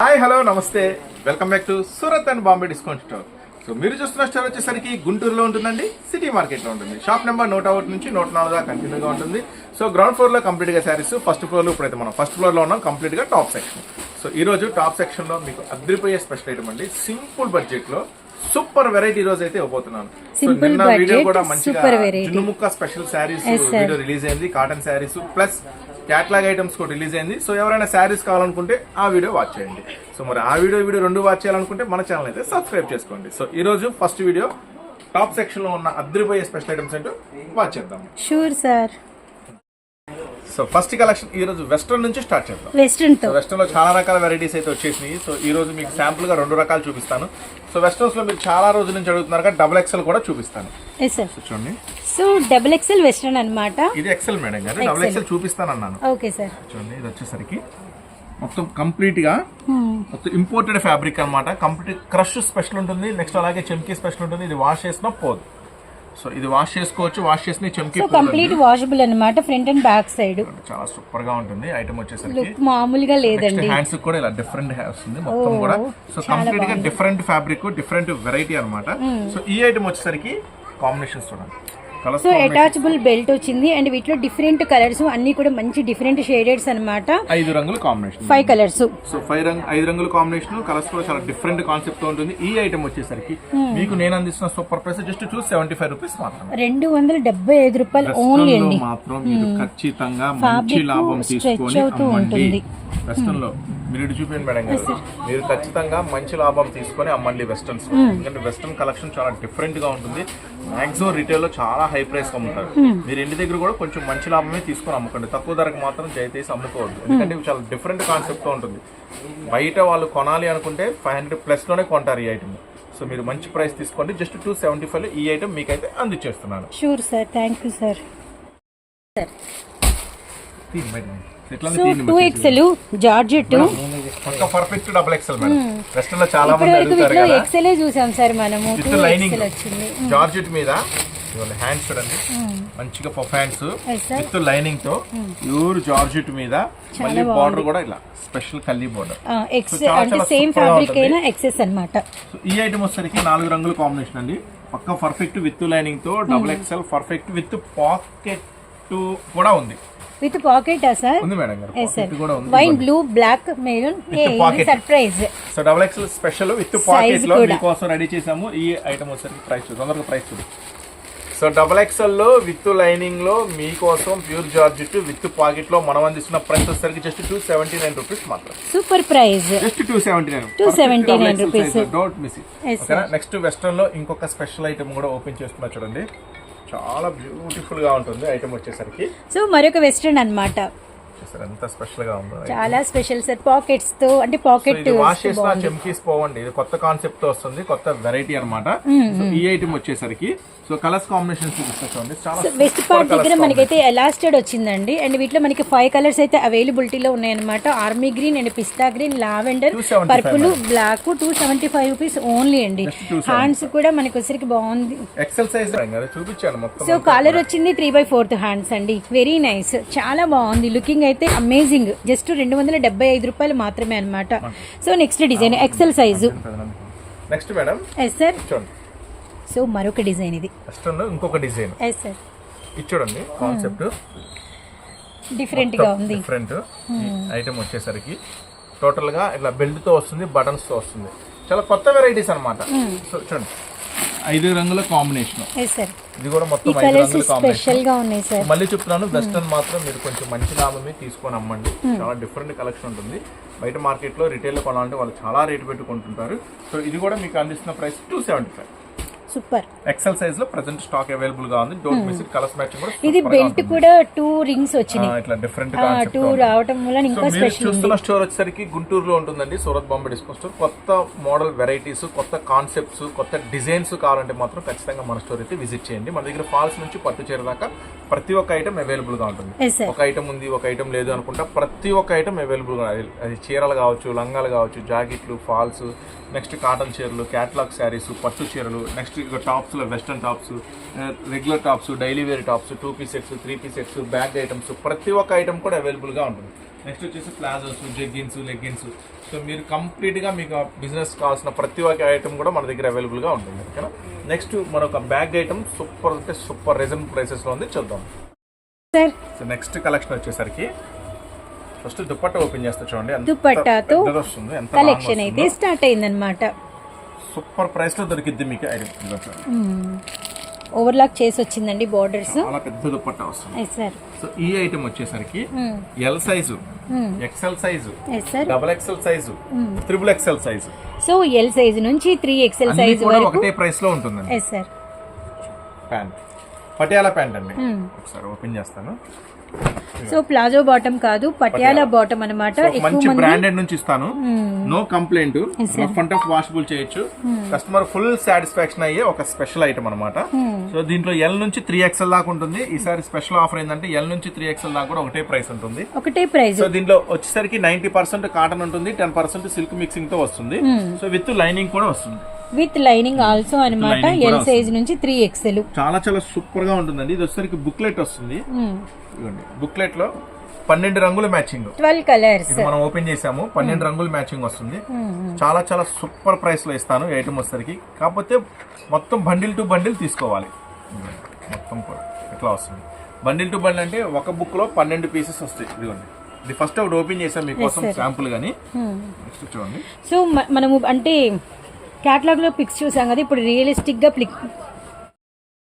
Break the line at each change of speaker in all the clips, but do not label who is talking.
Hi hello నమస్తే. Welcome back to Surat and Bombay discount store. So మీరు చూస్తున్న store వచ్చేసరికి గుంటూరులో ఉంటుందండి సిటీ మార్కెట్లో ఉంటుంది. షాప్ నెంబర్ నూట ఒకటి నుంచి నూట నాలుగు దాకా కంటిన్యూగా ఉంటుంది. సో గ్రౌండ్ ఫ్లోర్లో కంప్లీట్గా శారీస్ ఫస్ట్ ఫ్లోర్లో ఇప్పుడైతే మనం ఫస్ట్ ఫ్లోర్లో ఉన్నాం కంప్లీట్గా టాప్ సెక్షన్. సో ఈ రోజు టాప్ సెక్షన్లో మీకు అద్రిపోయే స్పెషల్ ఐటమ్ అండి సింపుల్ బడ్జెట్లో సూపర్ వెరైటీ రోజు అయితే ఇవ్వబోతున్నాను. నిన్న వీడియో కూడా మంచిగా. జున్నుముక్క స్పెషల్ శారీస్. వీడియో రిలీజ్ అయింది cotton saris plus catalogue items కూడా రిలీజ్ అయింది. సో ఎవరైనా శారీస్ కావాలనుకుంటే ఆ వీడియో వాచ్ చేయండి. సో మరి ఆ వీడియో వీడియో రెండు వాచ్ చేయాలనుకుంటే మన ఛానల్ అయితే సబ్స్క్రైబ్ చేసుకోండి. సో ఈ రోజు ఫస్ట్ వీడియో టాప్ సెక్షన్లో ఉన్న అద్దరిపోయే స్పెషల్ ఐటమ్స్ ఏంటో వాచ్ చేద్దాం.
Sure sir
so first collection ఈ రోజు వెస్ట్రన్ నుంచి స్టార్ట్ చేద్దాం.
వెస్ట్రన్తో.
సో వెస్టర్న్లో చాలా రకాల వెరైటీస్ అయితే వచ్చేసినాయి. సో ఈ రోజు మీకు శాంపుల్గా రెండు రకాలు చూపిస్తాను. సో వెస్టర్న్స్లో మీరు చాలా రోజుల నుంచి అడుగుతున్నారు కదా డబుల్ ఎక్సెల్ కూడా చూపిస్తాను. చూడండి.
సో డబుల్ ఎక్స్ఎల్ వెస్ట్రన్ అన్నమాట.
ఇది ఎక్సెల్ మేడం గారు. డబుల్ ఎక్సెల్ చూపిస్తాను అన్నాను
ఓకే సార్
చూడండి ఇది వచ్చేసరికి మొత్తం కంప్లీట్గా మొత్తం ఇంపోర్టెడ్ ఫ్యాబ్రిక్ అన్నమాట. కంప్లీట్ క్రష్ స్పెషల్ ఉంటుంది. నెక్స్ట్ అలాగే చెమ్కీ స్పెషల్ ఉంటుంది. ఇది వాష్ చేసినా పోదు. సో ఇది వాష్ చేసుకోవచ్చు వాష్ చేసిన
సో
పోదు
కంప్లీట్ వాషబుల్ అన్నమాట ఫ్రంట్ అండ్ బ్యాక్ సైడ్.
చాలా సూపర్గా ఉంటుంది ఐటమ్ వచ్చేసరికి.
మామూలుగా లేదండి.
హ్యాండ్స్ కూడా ఇలా డిఫరెంట్ వస్తుంది మొత్తం కూడా. సో కంప్లీట్గా డిఫరెంట్ ఫ్యాబ్రిక్ డిఫరెంట్ వెరైటీ అన్నమాట. సో ఈ ఐటమ్ వచ్చేసరికి కాంబినేషన్స్ చూడండి.
సో అటాచబుల్ బెల్ట్ వచ్చింది అండ్ వీటిలో డిఫరెంట్ కలర్స్ అన్ని కూడా మంచి డిఫరెంట్ షేడెడ్స్ అన్నమాట.
ఐదు రంగుల combination.
Five colours.
So five రంగ్ ఐదు రంగుల కాంబినేషన్ కలర్స్ కూడా చాలా డిఫరెంట్ కాన్సెప్ట్తో ఉంటుంది. ఈ ఐటమ్ వచ్చేసరికి మీకు నేను అందిస్తున్న super price just two seventy five rupees
రెండు వందల డెబ్బై ఐదు రూపాయలు ఓన్లీ అండి.
మాత్రం మీరు ఖచ్చితంగా మంచి లాభం తీసుకొని అమ్మండి. వెస్టర్న్లో మీరు చూపించండి మేడం గారు. మీరు ఖచ్చితంగా మంచి లాభం తీసుకొని అమ్మండి వెస్టర్న్స్. ఎందుకంటే వెస్టర్న్ కలెక్షన్ చాలా డిఫరెంట్గా ఉంటుంది. మాక్సిమం రిటైల్లో చాలా హై ప్రైస్ అమ్ముతారు. మీరు ఇంటి దగ్గర కూడా కొంచెం మంచి లాభమే తీసుకొని అమ్ముకోండి. తక్కువ ధరకు మాత్రం జైతీసి అమ్ముకోవద్దు. ఎందుకంటే ఇవి చాలా డిఫరెంట్ కాన్సెప్ట్తో ఉంటుంది. బయట వాళ్ళు కొనాలి అనుకుంటే ఫైవ్ హండ్రెడ్ ప్లస్లోనే కొంటారు ఈ ఐటమ్ సో మీరు మంచి ప్రైస్ తీసుకోండి. జస్ట్ టూ సెవెంటీ ఫైవ్ ఈ ఐటమ్ మీకైతే అందించేస్తున్నాను.
Sure sir thank you sir so two georgette.
Perfect double XL madam. లో చాలా మంది
ఎక్సెలే చూసాం సార్ మనము.
లైనింగ్
వచ్చింది.
జార్జెట్ మీద హ్యాండ్స్ చూడండి. మంచిగా పఫ్ హ్యాండ్స్. విత్ లైనింగ్తో ప్యూర్ జార్జెట్ మీద మళ్ళీ బార్డర్ కూడా ఇలా స్పెషల్ కల్లీ బార్డర్
అంటే సేమ్ ఫ్యాబ్రిక్. అయినా ఎక్సెస్ అన్నమాట.
ఈ ఐటమ్ వచ్చేసరికి నాలుగు రంగుల కాంబినేషన్ అండి. పక్క perfect with లైనింగ్తో double XL perfect with pocket కూడా ఉంది.
విత్ పాకెట్ సార్
ఉంది మేడం గారు. Pocket కూడా ఉంది.
Wine blue black maroon
pocket.
Surprise
so double XL special with
పాకెట్లో.
మీకోసం రెడీ చేసాము. ఈ ఐటమ్ వచ్చేసరికి ప్రైస్ చూడు. తొందరగా ప్రైస్ చూడు. సో డబుల్ ఎక్స్ఎల్లో విత్ లైనింగ్లో మీకోసం ప్యూర్ జార్జెట్ విత్ పాకెట్లో మనం అందిస్తున్న ప్రైస్ వచ్చేసరికి just two seventy nine rupees మాత్రం
super price
just two seventy nine
279 rupees.
Don't miss it next వెస్టర్న్లో ఇంకొక స్పెషల్ ఐటమ్ కూడా ఓపెన్ చేస్తున్నా చూడండి. చాలా బ్యూటిఫుల్గా ఉంటుంది ఐటమ్ వచ్చేసరికి.
సో మరొక వెస్ట్రన్ అన్నమాట.
చూసారు ఎంత స్పెషల్గా ఉందో.
చాలా స్పెషల్ సార్. పాకెట్స్తో అంటే పాకెట్
వాష్ చేసిన చెమ్కీస్ పోవండి. ఇది కొత్త కాన్సెప్ట్తో వస్తుంది కొత్త వెరైటీ అన్నమాట. సో ఈ ఐటమ్ వచ్చేసరికి సో కలర్స్ చాలా
వెస్ట్ పార్ట్ దగ్గర మనకైతే ఎలాస్టెడ్ వచ్చిందండి. అండ్ వీటిలో మనకి ఫైవ్ కలర్స్ అయితే అవైలబిలిటీలో ఉన్నాయన్నమాట. Army green and pista green lavender
275
purple black two seventy five rupees only అండి.
Just 275.
హ్యాండ్స్ కూడా మనకి వచ్చరికి బాగుంది.
ఎక్సెల్ సైజ్ చూపించాను మొత్తం
సో కాలర్ వచ్చింది త్రీ బై ఫోర్త్ హ్యాండ్స్ అండి. వెరీ నైస్ చాలా బాగుంది. లుకింగ్ అయితే అమేజింగ్ జస్ట్ రెండు వందల డెబ్బై ఐదు రూపాయలు మాత్రమే అన్నమాట. So next design XL size
next madam
yes sir so మరొక డిజైన్ ఇది.
ఇంకొక డిజైన్
ఎస్ సార్
ఇది చూడండి కాన్సెప్ట్
డిఫరెంట్గా ఉంది.
డిఫరెంట్ ఐటమ్ వచ్చేసరికి టోటల్గా ఇట్లా బెల్ట్తో వస్తుంది బటన్స్తో వస్తుంది. చాలా కొత్త వెరైటీస్ అన్నమాట. సో చూడండి. ఐదు రంగుల కాంబినేషన్. ఇది కూడా మొత్తం ఐదు రంగుల కాంబినేషన్. మళ్ళీ చెప్తున్నాను వెస్టర్న్ మాత్రం మీరు కొంచెం మంచి లాభమే తీసుకొని అమ్మండి. చాలా డిఫరెంట్ కలెక్షన్ ఉంటుంది. బయట మార్కెట్లో రిటైల్ కొనాలంటే వాళ్ళు చాలా రేటు పెట్టుకుంటుంటారు. సో ఇది కూడా మీకు అందిస్తున్న price two seventy five
super.
XL సైజ్లో ప్రజెంట్ స్టాక్ అవైలబుల్గా ఉంది. Don't miss it colours matching కూడా
ఇది బెల్ట్. కూడా టూ రింగ్స్
ఆ,
వచ్చినాయి
ఇట్లా డిఫరెంట్
టూ రావటం వల్ల ఇంకా స్పెషల్
చూస్తున్న స్టోర్ వచ్చేసరికి గుంటూరులో ఉంటుందండి. సూరత్ బాంబే డిస్కౌంట్ స్టోర్ కొత్త మోడల్ వెరైటీస్ కొత్త కాన్సెప్ట్స్ కొత్త డిజైన్స్ కావాలంటే మాత్రం ఖచ్చితంగా మన స్టోర్ అయితే విజిట్ చేయండి. మన దగ్గర ఫాల్స్ నుంచి పట్టు చీర దాకా ప్రతి ఒక్క ఐటమ్ అవైలబుల్గా ఉంటుంది. ఒక ఐటమ్ ఉంది ఒక ఐటమ్ లేదు అనుకుంటా ప్రతి ఒక్క ఐటమ్ అవైలబుల్గా ఉంది. అది చీరలు కావచ్చు లంగాలు కావచ్చు జాకెట్లు ఫాల్స్ నెక్స్ట్ కాటన్ చీరలు క్యాట్లాగ్ శారీస్ పట్టు చీరలు నెక్స్ట్ ఇక టాప్స్లో western tops regular tops daily wear tops two piece sets three piece sets bag items ప్రతి ఒక్క ఐటమ్ కూడా అవైలబుల్గా ఉంటుంది. నెక్స్ట్ వచ్చేసి ప్లాజోస్ జెగ్గిన్స్ లెగ్గిన్స్ సో మీరు కంప్లీట్గా మీకు బిజినెస్ కావాల్సిన ప్రతి ఒక్క ఐటమ్ కూడా మన దగ్గర అవైలబుల్గా ఉంటుంది. ఓకేనా? నెక్స్ట్ మరొక బ్యాగ్ ఐటమ్ సూపర్ అంటే సూపర్ రీజనబుల్ ప్రైసెస్లో ఉంది చూద్దాం.
సార్.
సో నెక్స్ట్ కలెక్షన్ వచ్చేసరికి ఫస్ట్ దుపట్టా ఓపెన్ చేస్తా చూడండి. పెద్దది వస్తుంది ఎంత
కలెక్షన్ అయితే స్టార్ట్ అయిందనమాట
సూపర్ ప్రైస్లో దొరికిద్ది మీకు
ఓవర్లాక్ చేసి వచ్చిందండి బార్డర్స్
చాలా పెద్ద దుపట్టా వస్తుంది.
సార్
సో ఈ ఐటమ్ వచ్చేసరికి L size XL size double XL size triple XL size
so L size నుంచి త్రీ ఎక్స్ఎల్ సైజ్ వరకు
ఒకటే ప్రైస్లో ఉంటుందండి.
Yes sir
pant Patiala pant అండి. ఒకసారి ఓపెన్ చేస్తాను.
సో ప్లాజో బాటమ్ కాదు పటియాలా బాటమ్ అనమాట
మంచి బ్రాండెడ్ నుంచి ఇస్తాను. No complaint front off washable చేయొచ్చు. కస్టమర్ ఫుల్ సాటిస్ఫాక్షన్ అయ్యే ఒక స్పెషల్ ఐటమ్ అనమాట సో దీంట్లో ఎల్ నుంచి త్రీ ఎక్స్ఎల్ దాకా ఉంటుంది. ఈసారి స్పెషల్ ఆఫర్ ఏంటంటే ఎల్ నుంచి త్రీ ఎక్స్ఎల్ దాకా కూడా ఒకటే ప్రైస్ ఉంటుంది.
ఒకటే ప్రైస్
సో దీంట్లో వచ్చేసరికి నైన్టీ పర్సెంట్ కాటన్ ఉంటుంది టెన్ పర్సెంట్ సిల్క్ మిక్సింగ్తో వస్తుంది. సో విత్ లైనింగ్ కూడా వస్తుంది.
విత్ లైనింగ్ ఆల్సో అనమాట ఎల్ సైజ్ నుంచి త్రీ ఎక్స్ఎల్
చాలా చాలా సూపర్గా ఉంటుందండి. ఇది వచ్చేసరికి బుక్లెట్ వస్తుంది. ఇదిగోండి. బుక్లెట్లో పన్నెండు రంగుల మ్యాచింగ్.
Twelve colours.
మనం ఓపెన్ చేసాము. పన్నెండు రంగుల మ్యాచింగ్ వస్తుంది. చాలా చాలా సూపర్ ప్రైస్లో ఇస్తాను ఐటమ్ వచ్చేసరికి. కాకపోతే మొత్తం బండిల్ టు బండిల్ తీసుకోవాలి. మొత్తం ఇట్లా వస్తుంది? బండిల్ టు బండిల్ అంటే ఒక బుక్లో పన్నెండు పీసెస్ వస్తాయి. ఇదిగోండి. ఇది ఫస్ట్ ఒకటి ఓపెన్ చేసాం మీకోసం శాంపుల్ గానీ. నెక్స్ట్ చూడండి.
సో మనము అంటే క్యాటలాగ్లో పిక్స్ చూసాం కదా. ఇప్పుడు రియలిస్టిక్గా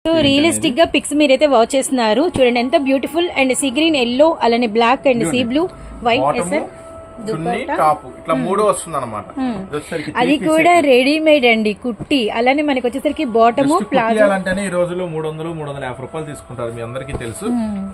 సో రియలిస్టిక్గా పిక్స్ మీరైతే వాచ్ చేస్తున్నారు. చూడండి ఎంత beautiful and sea green yellow అలానే black and sea blue white
అనమాట
అది కూడా రెడీమేడ్ అండి కుట్టి. అలానే మనకి వచ్చేసరికి బాటము ప్లాజో
కుట్టియాలంటేనే ఈ రోజుల్లో మూడు వందలు మూడు వందల యాభై రూపాయలు తీసుకుంటారు మీ అందరికీ తెలుసు.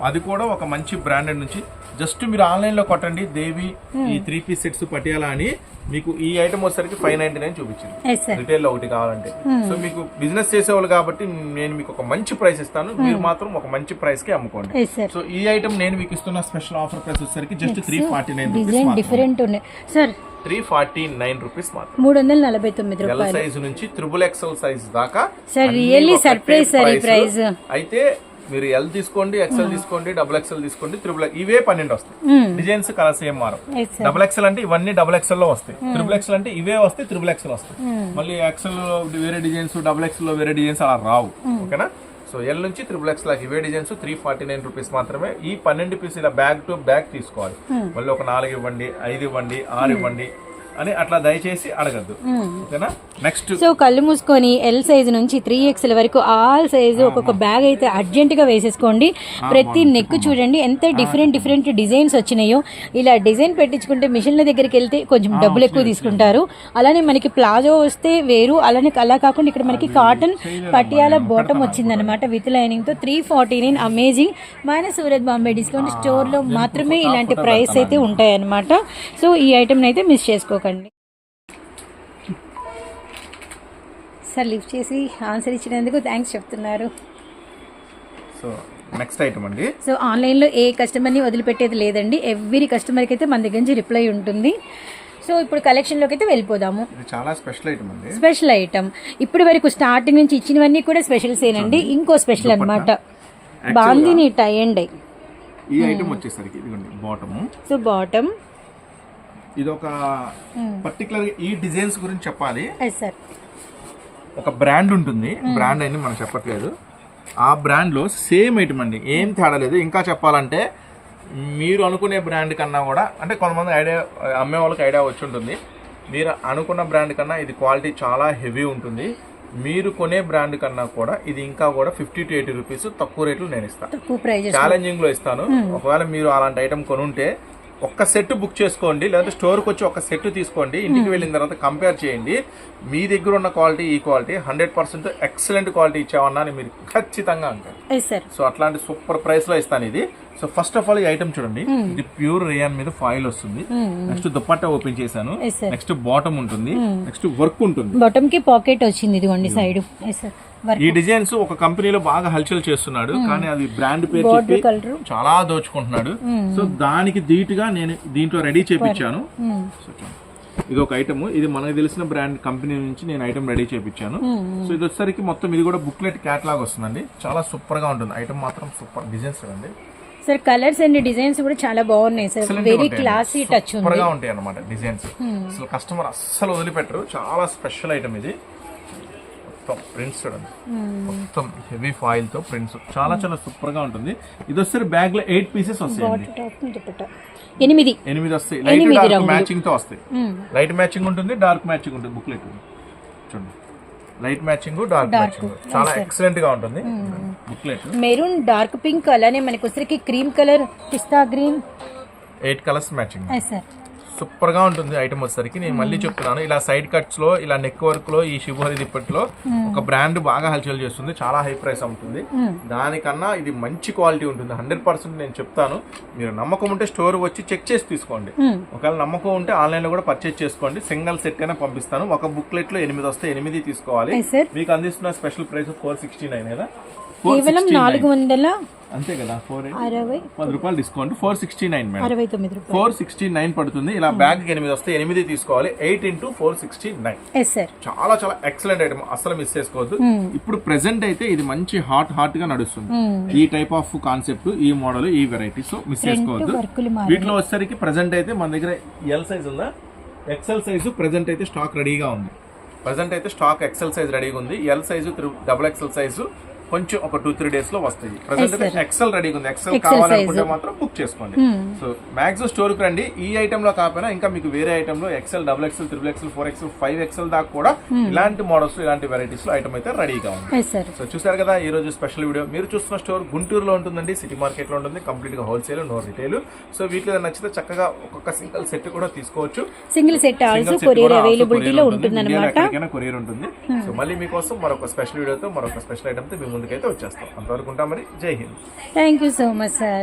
అది కూడా ఒక మంచి బ్రాండెడ్ నుంచి. జస్ట్ మీరు ఆన్లైన్లో కొట్టండి దేవి ఈ త్రీ పీస్ సెట్స్ పటియాలా అని. మీకు ఈ ఐటమ్ వచ్చేసరికి ఫైవ్ నైన్టీ నైన్ చూపించింది.
ఎస్ సార్
రిటైల్లో ఒకటి కావాలంటే. సో మీకు బిజినెస్ చేసేవాళ్ళు కాబట్టి నేను మీకు ఒక మంచి ప్రైస్ ఇస్తాను. మీరు మాత్రం ఒక మంచి ప్రైస్కి అమ్ముకోండి.
సార్
సో ఈ ఐటమ్ నేను మీకు ఇస్తున్న స్పెషల్ ఆఫర్ ప్రైస్ వచ్చేసరికి just three forty nine
different ఉన్నాయి. Sir
three forty nine rupees మాత్రం
మూడు వందల నలభై తొమ్మిది రూపాయలు.
సైజ్ నుంచి త్రిబుల్ ఎక్స్ఎల్ సైజ్ దాకా ఒకటే
surprise, sir, ఈ price.
అయితే మీరు ఎల్ తీసుకోండి ఎక్స్ఎల్ తీసుకోండి డబుల్ ఎక్స్ఎల్ తీసుకోండి త్రిబుల్ ఇవే పన్నెండు వస్తాయి. డిజైన్స్ కలర్స్ ఏం మారం డబుల్ ఎక్స్ఎల్ అంటే ఇవన్నీ డబుల్ ఎక్స్ఎల్లో వస్తాయి. త్రిబుల్ ఎక్స్ఎల్ అంటే ఇవే వస్తాయి త్రిబుల్ ఎక్స్ఎల్ వస్తాయి. మళ్ళీ ఎక్స్ఎల్లో వేరే డిజైన్స్ డబుల్ ఎక్స్ఎల్లో వేరే డిజైన్స్ అలా రావు. ఓకేనా? సో ఎల్ నుంచి త్రిబుల్ ఎక్స్ లాగా ఇవే designs three forty nine rupees మాత్రమే. ఈ పన్నెండు పీస్ ఇలా బ్యాగ్ టు బ్యాగ్ తీసుకోవాలి. మళ్ళీ ఒక నాలుగు ఇవ్వండి ఐదు ఇవ్వండి ఆరు ఇవ్వండి అని అట్లా దయచేసి అడగద్దు. ఓకేనా? నెక్స్ట్
సో కళ్ళు మూసుకొని ఎల్ సైజ్ నుంచి త్రీ ఎక్స్ఎల్ వరకు ఆల్ సైజ్ ఒక్కొక్క బ్యాగ్ అయితే అర్జెంట్గా వేసేసుకోండి ప్రతి నెక్ చూడండి ఎంత డిఫరెంట్ డిఫరెంట్ డిజైన్స్ వచ్చినాయో. ఇలా డిజైన్ పెట్టించుకుంటే మిషన్ల దగ్గరికి వెళ్తే కొంచెం డబ్బులు ఎక్కువ తీసుకుంటారు. అలానే మనకి ప్లాజో వస్తే వేరు అలానే అలా కాకుండా ఇక్కడ మనకి కాటన్ పటియాల బాటమ్ వచ్చిందనమాట విత్ లైనింగ్తో. త్రీ ఫార్టీ నైన్ అమేజింగ్ మన సూరత్ బాంబే డిస్కౌంట్ స్టోర్లో మాత్రమే ఇలాంటి ప్రైస్ అయితే ఉంటాయన్నమాట. సో ఈ ఐటమ్ అయితే మిస్ చేసుకోకండి. సార్ లిఫ్ట్ చేసి ఆన్సర్ ఇచ్చినందుకు థ్యాంక్స్ చెప్తున్నారు.
సో నెక్స్ట్ ఐటమ్ అండి.
సో ఆన్లైన్లో ఏ కస్టమర్ని వదిలిపెట్టేది లేదండి. ఎవ్రీ కస్టమర్కి అయితే మన దగ్గర నుంచి రిప్లై ఉంటుంది. సో ఇప్పుడు కలెక్షన్లోకి అయితే వెళ్ళిపోదాము
చాలా స్పెషల్ ఐటమ్ అండి.
Special item. ఇప్పటి వరకు స్టార్టింగ్ నుంచి ఇచ్చినవన్నీ కూడా స్పెషల్స్ ఏనండి. ఇంకో స్పెషల్ అన్నమాట. బాందిని టై అండ్
ఈ ఐటమ్ వచ్చేసరికి ఇదిగోండి బాటమ్
సో బాటమ్
ఇది ఒక పర్టికులర్ ఈ డిజైన్స్ గురించి చెప్పాలి. ఒక బ్రాండ్ ఉంటుంది. బ్రాండ్ అని మనం చెప్పట్లేదు. ఆ బ్రాండ్లో సేమ్ ఐటమ్ అండి. ఏం తేడా లేదు. ఇంకా చెప్పాలంటే మీరు అనుకునే బ్రాండ్ కన్నా కూడా అంటే కొంతమంది ఐడియా అమ్మే వాళ్ళకి ఐడియా వచ్చి ఉంటుంది. మీరు అనుకున్న బ్రాండ్ కన్నా ఇది క్వాలిటీ చాలా హెవీ ఉంటుంది. మీరు కొనే బ్రాండ్ కన్నా కూడా ఇది ఇంకా కూడా ఫిఫ్టీ టు ఎయిటీ రూపీస్ తక్కువ రేట్లు నేను ఇస్తాను. ఛాలెంజింగ్లో. ఇస్తాను. ఒకవేళ మీరు అలాంటి ఐటమ్ కొనుంటే ఒక్క సెట్ బుక్ చేసుకోండి లేదంటే స్టోర్కి వచ్చి ఒక సెట్ తీసుకోండి ఇంటికి వెళ్ళిన తర్వాత కంపేర్ చేయండి. మీ దగ్గర ఉన్న క్వాలిటీ ఈ quality hundred percent excellent quality ఇచ్చామన్నా అని మీరు ఖచ్చితంగా అంటారు. సో అట్లాంటి సూపర్ ప్రైస్లో ఇస్తాను ఇది. సో ఫస్ట్ ఆఫ్ ఆల్ ఈ ఐటమ్ చూడండి. ఇది ప్యూర్ రేయాన్ మీద ఫాయిల్ వస్తుంది. నెక్స్ట్ దుప్పట్టా ఓపెన్ చేశాను. నెక్స్ట్ బాటమ్ ఉంటుంది. నెక్స్ట్ వర్క్ ఉంటుంది.
బాటమ్కి పాకెట్ వచ్చింది ఇదిగోండి సైడ్
ఈ డిజైన్స్ ఒక కంపెనీలో బాగా హల్చల్ చేస్తున్నాడు కానీ అది బ్రాండ్ పేరు చెప్పి. చాలా దోచుకుంటున్నాడు. సో దానికి ధీటుగా నేను దీంట్లో రెడీ చేపించాను. ఇది ఒక ఐటమ్ ఇది మనకు తెలిసిన బ్రాండ్ కంపెనీ నుంచి నేను ఐటమ్ రెడీ చేపించాను. సో ఇది వచ్చేసరికి మొత్తం ఇది కూడా బుక్లెట్ క్యాట్లాగ్ వస్తుందండి. చాలా సూపర్గా ఉంటుంది. ఐటమ్ మాత్రం సూపర్. డిజైన్స్ అండి
సార్ కలర్స్ అండ్ డిజైన్స్ కూడా చాలా బాగున్నాయి సార్. వెరీ క్లాసీ టచ్ ఉంది.
సూపర్గా ఉంటాయి అన్నమాట డిజైన్స్ అసలు కస్టమర్ అస్సలు వదిలిపెట్టరు. చాలా స్పెషల్ ఐటమ్ ఇది. మొత్తం ప్రింట్స్ చూడండి. మొత్తం హెవీ ఫాయిల్తో ప్రింట్స్ చాలా చాలా సూపర్గా ఉంటుంది. ఇది వస్తే బ్యాగ్లో ఎయిట్ పీసెస్
దుపట్టా. ఎనిమిది.
ఎనిమిది వస్తాయి. Light dark. మ్యాచింగ్తో వస్తాయి. లైట్ మ్యాచింగ్ ఉంటుంది డార్క్ మ్యాచింగ్ ఉంటుంది. బుక్లెట్ చూడండి. లైట్ మ్యాచింగ్ డార్క్ మ్యాచింగ్ చాలా ఎక్సలెంట్గా ఉంటుంది. బుక్లెట్
మెరూన్ డార్క్ పింక్ అలానే మనకి వచ్చరికి క్రీమ్ కలర్ పిస్తా green
eight colours matching
sir
సూపర్గా ఉంటుంది ఐటమ్ వచ్చేసరికి. నేను మళ్ళీ చెప్తున్నాను ఇలా సైడ్ కట్స్లో ఇలా నెక్ వర్క్లో ఈ శివహరి దిప్పట్లో ఒక బ్రాండ్ బాగా హల్చల్ చేస్తుంది చాలా హై ప్రైస్ అమ్ముతుంది దానికన్నా ఇది మంచి క్వాలిటీ ఉంటుంది. హండ్రెడ్ పర్సెంట్ నేను చెప్తాను. మీరు నమ్మకం ఉంటే స్టోర్ వచ్చి చెక్ చేసి తీసుకోండి. ఒకవేళ నమ్మకం ఉంటే ఆన్లైన్లో కూడా పర్చేజ్ చేసుకోండి. సింగిల్ సెట్ అయినా పంపిస్తాను. ఒక బుక్లెట్లో ఎనిమిది వస్తే ఎనిమిది తీసుకోవాలి. మీకు అందిస్తున్న special price four sixty nine కదా?
కేవలం నాలుగు వందల
అంతే కదా ఫోర్
అరవై
పది రూపాయలు discount four sixty nine madam
అరవై తొమ్మిది రూపాయలు.
ఫోర్ సిక్స్టీ నైన్ పడుతుంది. ఇలా బ్యాగ్ ఎనిమిది వస్తే ఎనిమిది తీసుకోవాలి. Eight into four sixty nine
yes sir
చాలా చాలా ఎక్సలెంట్ ఐటమ్ అసలు మిస్ చేసుకోవద్దు. ఇప్పుడు ప్రెసెంట్ అయితే ఇది మంచి హాట్ హాట్గా నడుస్తుంది. ఈ టైప్ ఆఫ్ కాన్సెప్ట్ ఈ మోడల్ ఈ వెరైటీ సో మిస్ చేసుకోవద్దు. వీటిలో వచ్చేసరికి ప్రెసెంట్ అయితే మన దగ్గర ఎల్ సైజ్ ఉందా? ఎక్సెల్ సైజు ప్రెసెంట్ అయితే స్టాక్ రెడీగా ఉంది. ప్రెసెంట్ అయితే స్టాక్ ఎక్సెల్ సైజ్ రెడీగా ఉంది. L size double XL size కొంచెం ఒక టూ త్రీ డేస్లో వస్తుంది ప్రెసెంట్ ఎక్సెల్ రెడీగా ఉంది. ఎక్సెల్ కావాలనుకుంటే మాత్రం బుక్ చేసుకోండి. సో మ్యాక్సిమం స్టోర్కి రండి. ఈ ఐటమ్లో కాకపోయినా ఇంకా మీకు వేరే ఐటమ్లో XL double XL triple XL four XL five XL దాకా కూడా ఇలాంటి మోడల్స్ ఇలాంటి వెరైటీస్లో ఐటమ్ అయితే రెడీగా ఉంది. సో చూసారు కదా ఈ రోజు స్పెషల్ వీడియో మీరు చూస్తున్న స్టోర్ గుంటూరులో ఉంటుందండి. సిటీ మార్కెట్లో ఉంటుంది. కంప్లీట్గా హోల్సేల్ నో రిటైల్ సో వీటిలో నచ్చితే చక్కగా ఒక్కొక్క సింగిల్ సెట్ కూడా తీసుకోవచ్చు.
సింగిల్ సెట్ ఆల్సో కొరియర్ అవైలబిలిటీలో ఉంటుంది.
కొరియర్ ఉంటుంది. సో మళ్ళీ మీకోసం మరొక స్పెషల్ వీడియోతో మరొక స్పెషల్ ఐటమ్తో ముందుకైతే వచ్చేస్తాం. అంతవరకు ఉంటాం మరి. జై Hind.
Thank you so much sir